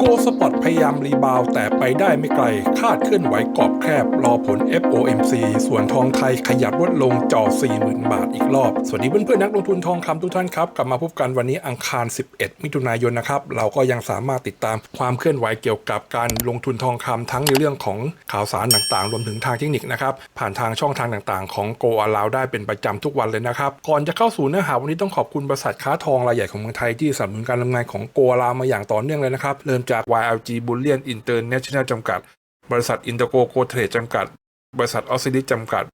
โกสปอร์ตพยายามรีบาวแต่ไปได้ไม่ไกล คาดเคลื่อนไหวกรอบแคบ รอผล FOMC ส่วนทองไทยขยับลดลงจ่อ 40,000 บาทอีกรอบ สวัสดีเพื่อนๆนักลงทุนทองคำทุกท่านครับ กลับมาพบกันวันนี้อังคาร 11 มิถุนายนนะครับ เราก็ยังสามารถติดตามความเคลื่อนไหวเกี่ยวกับการลงทุนทองคำทั้งในเรื่องของข่าวสารต่างๆ รวมถึงทางเทคนิคนะครับ ผ่านทางช่องทางต่างๆ ของ Go a l o w ได้เป็นประจำทุกวันเลยนะครับ ก่อนจะเข้าสู่เนื้อหาวันนี้ต้องขอบคุณบริษัทค้าทองรายใหญ่ของเมืองไทยที่สนับสนุนการดำเนินงานของ Go a l o w มาอย่างต่อเนื่องเลยนะครับเริ่มจาก YLG Bullion International จำกัด บริษัท Intergo Go Trade จำกัด บริษัท o x i d i s จำกัด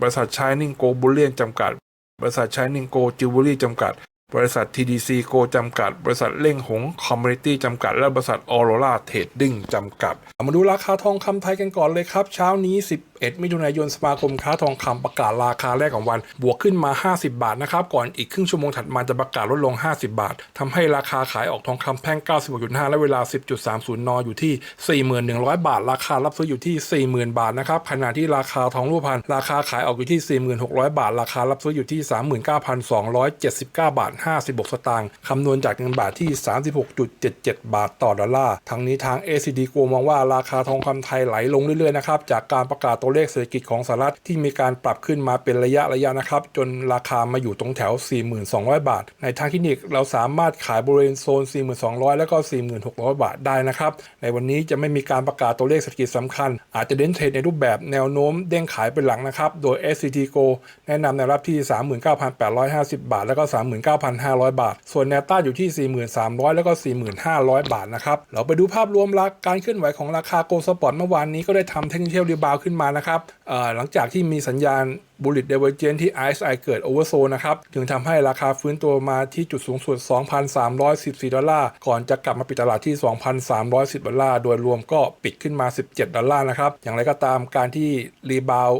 บริษัท Shining Go Bullion จำกัด บริษัท Shining Go Jewelry จำกัด บริษัท TDC Go จำกัด บริษัทเล่งหง Community จำกัด และบริษัท Aurora Trading จำกัดเอามาดูราคาทองคำไทยกันก่อนเลยครับ เช้านี้ 11มิถุนายนสมาคมค้าทองคำประกาศราคาแรกของวัน บวกขึ้นมา 50 บาทนะครับ ก่อนอีกครึ่งชั่วโมงถัดมาจะประกาศลดลง 50 บาททำให้ราคาขายออกทองคำแท่ง 96.5 และเวลา 10.30 นอยู่ที่ 41,100 บาท ราคารับซื้ออยู่ที่ 40,000 บาทนะครับ ขณะที่ราคาทองรูปพรรณราคาขายออกอยู่ที่ 46,000 บาท ราคารับซื้ออยู่ที่ 39,279 บาท 56 สตางค์คำนวณจากเงินบาทที่ 36.77 บาทต่อดอลลาร์ ทั้งนี้ทาง ACD กลัวมองว่าราคาทองคำไทยไหลลงเรื่อยๆนะครับ จากการประกาศตัวเลขเศรษฐกิจของสหรัฐที่มีการปรับขึ้นมาเป็นระยะระยะนะครับ จนราคามาอยู่ตรงแถว 42,000บาท ในทางเทคนิคเราสามารถขายบริเวณโซน 42,000แล้วก็ 46,000 บาทได้นะครับ ในวันนี้จะไม่มีการประกาศตัวเลขเศรษฐกิจสำคัญ อาจจะเด่นเทรดในรูปแบบแนวโน้มเด้งขายเป็นหลังนะครับ โดย SCT Go แนะนำแนวรับที่ 39,850 บาท แล้วก็ 39,500 บาท ส่วนแนวต้านอยู่ที่ 43,000แล้วก็ 45,000 บาทนะครับ เราไปดูภาพรวมราการเคลื่อนไหวของราคาโกลสปอร์ตเมื่อวานนี้ก็ได้ทำเทคนิครีบาวขึ้นมานะครับเอ่อหลังจากที่มีสัญญาณ Bullet Divergence ที่ RSI เกิด Oversold นะครับจึงทำให้ราคาฟื้นตัวมาที่จุดสูงสุด 2,314 ดอลลาร์ ก่อนจะกลับมาปิดตลาดที่ 2,310 ดอลลาร์ โดยรวมก็ปิดขึ้นมา 17 ดอลลาร์นะครับ อย่างไรก็ตามการที่รีบาว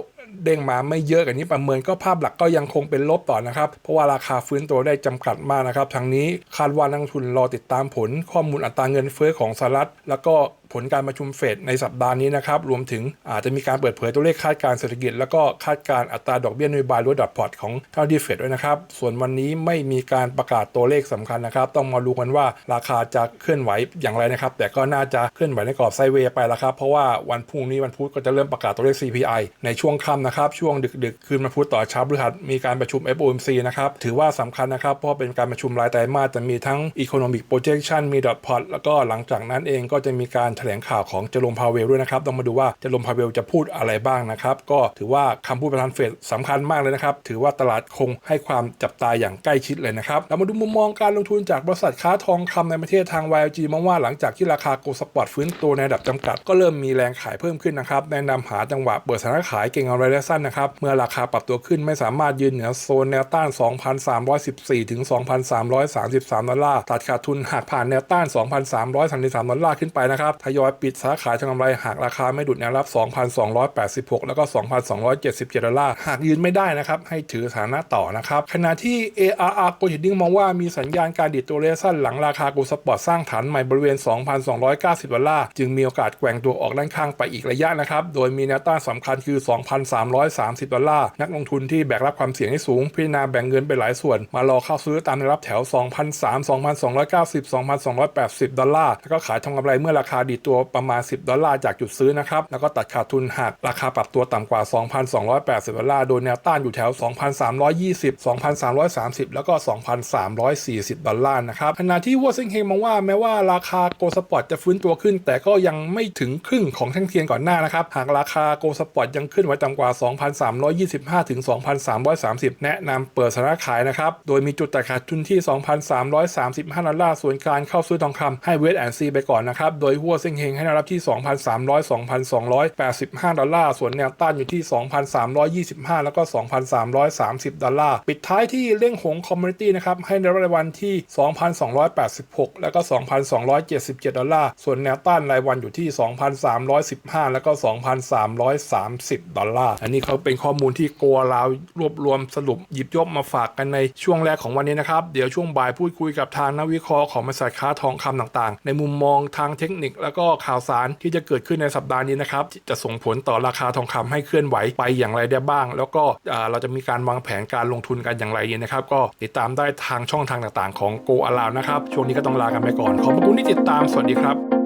เด้งมาไม่เยอะกันนี้ประเมินก็ภาพหลักก็ยังคงเป็นลบต่อนะครับ เพราะว่าราคาฟื้นตัวได้จำกัดมากนะครับทางนี้คาดว่านักทุนรอติดตามผลข้อมูลอัตราเงินเฟ้อของสหรัฐ แล้วก็ ผลการประชุมเฟดในสัปดาห์นี้นะครับรวมถึงอาจจะมีการเปิดเผยตัวเลขคาดการณ์เศรษฐกิจ แล้วก็คาดการอัตราดอกเบี้ยนโยบายหรือดอทพอตของเจ้าที่เฟดด้วยนะครับ ส่วนวันนี้ไม่มีการประกาศตัวเลขสำคัญนะครับ ต้องมาดูกันว่าราคาจะเคลื่อนไหวอย่างไรนะครับ แต่ก็น่าจะเคลื่อนไหวในกรอบไซเวย์ไปแล้วครับเพราะว่าวันพรุ่งนี้วันพุธก็จะเริ่มประกาศตัวเลข CPI ในช่วงค่ำนะครับช่วงดึกๆคืนวันพุธต่อเช้าพฤหัสมีการประชุม FOMC นะครับถือว่าสำคัญนะครับเพราะเป็นการประชุมรายไตรมาสจะมีทั้ง Economic Projection มี Dot Plot แล้วก็หลังจากนั้นเองก็จะมีการแถลงข่าวของเจอร์มพาเวลด้วยนะครับ ต้องมาดูว่าเจอร์มพาเวลจะพูดอะไรบ้างนะครับ ก็ถือว่าคำพูดประธานเฟดสำคัญมากเลยนะครับ ถือว่าตลาดคงให้ความจับตาอย่างใกล้ชิดเลยนะครับ เรามาดูมุมมองการลงทุนจากบริษัทค้าทองคำในประเทศทาง YLG มองว่าหลังจากที่ราคาโกลสปอร์ตฟื้นตัวในระดับจำกัด ก็เริ่มมีแรงขายเพิ่มขึ้นนะครับแนะนำหาจังหวะเปิดสถานขายเก่งเอาระยะสั้นนะครับเมื่อราคาปรับตัวขึ้นไม่สามารถยืนเหนือโซนแนวต้าน 2,314 ถึง 2,333 ดอลลาร์ตัดขาดทุนหากผ่านแนวต้าน 2,333 ดอลลาร์ขึ้นไปนะครับทยอยปิดสาขาทางกำไรหากราคาไม่ดุดแนวรับ 2,286 แล้วก็ 2,277 ดอลลาร์ หากยืนไม่ได้นะครับ ให้ถือสถานะต่อนะครับ ขณะที่ ARR Gold Trading มองว่ามีสัญญาณการดิดตัวระยะสั้นหลังราคากลด์สปอร์ตสร้างฐานใหม่บริเวณ 2,290 ดอลลาร์ จึงมีโอกาสแกว่งตัวออกด้านข้างไปอีกระยะนะครับ โดยมีแนวต้านสำคัญคือ 2,330 ดอลลาร์ นักลงทุนที่แบกรับความเสี่ยงให้สูง พิจารณาแบ่งเงินไปหลายส่วน มารอเข้าซื้อตามแนวรับแถว2,300 2,290 2,280 ดอลลาร์ แล้วก็ขายทำกำไรเมื่อราคาดีดตัวประมาณ 10 ดอลลาร์จากจุดซื้อนะครับ แล้วก็ตัดขาดทุนหากราคาปรับตัวต่ำกว่า 2,280 ดอลลาร์โดยแนวต้านอยู่แถว 2,320 2,330 แล้วก็ 2,340 ดอลลาร์นะครับขณะที่วัวเซิงเฮงมองว่าแม้ว่าราคาโกลสปอร์ตจะฟื้นตัวขึ้น แต่ก็ยังไม่ถึงครึ่งของแท่งเทียนก่อนหน้านะครับหากราคาโกลสปอร์ตยังขึ้นไว้ต่ำกว่า 2,325 ถึง 2,330 แนะนำเปิดสถานะขายนะครับ โดยมีจุดตัดขาดทุนที่ 2,335 ดอลลาร์ส่วนการเข้าซื้อทองคำให้เวทแอนซีไปก่อนนะครับ โดยหัวเซิงเฮงให้แนวรับที่ 2,300 2,285 ดอลลาร์ ส่วนแนวต้านอยู่ที่ 2,325 แล้วก็ 2,330 ดอลลาร์ ปิดท้ายที่เล่งหงคอมมูนิตี้นะครับ ให้ในรายวันที่ 2,286 แล้วก็ 2,277 ดอลลาร์ ส่วนแนวต้านรายวันอยู่ที่ 2,315 แล้วก็ 2,330 ดอลลาร์ อันนี้เขาเป็นข้อมูลที่โกลาวรวบรวมสรุปหยิบยกมาฝากกันในช่วงแรกของวันนี้นะครับ เดี๋ยวช่วงบ่ายพูดคุยกับทางนักวิเคราะห์ของบริษัทค้าทองคำต่างๆ ในมุมมองทางเทคนิคแล้วแล้วก็ข่าวสารที่จะเกิดขึ้นในสัปดาห์นี้นะครับจะส่งผลต่อราคาทองคำให้เคลื่อนไหวไปอย่างไรได้บ้าง แล้วก็เราจะมีการวางแผนการลงทุนกันอย่างไรเนี่ยนะครับ ก็ติดตามได้ทางช่องทางต่างๆ ของ Go a l o u นะครับ ช่วงนี้ก็ต้องลากันไปก่อน ขอบคุณที่ติดตาม สวัสดีครับ